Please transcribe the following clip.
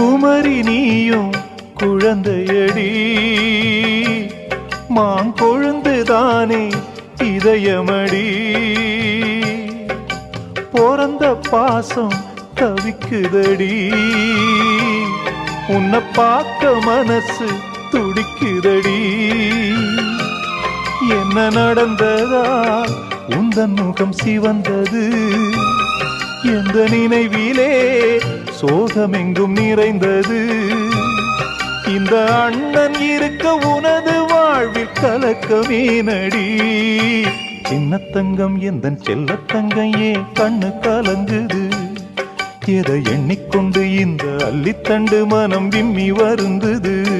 குமரி நீயும் குழந்தையடி. மாங்கொழுந்துதானே இதயமடி. பிறந்த பாசம் தவிக்குதடி. உன்னை பார்க்க மனசு துடிக்குதடி. என்ன நடந்ததா? உந்தன் முகம் சிவந்தது. எந்த நினைவிலே சோகமெங்கும் நிறைந்தது. இந்த அண்ணன் இருக்க உனது வாழ்வில் கலக்கமே நடி. சின்னத்தங்கம் எந்த செல்லத்தங்கம் ஏன் கண்ணு கலங்குது. எதை எண்ணிக்கொண்டு இந்த அள்ளித்தண்டு மனம் விம்மி வருந்தது.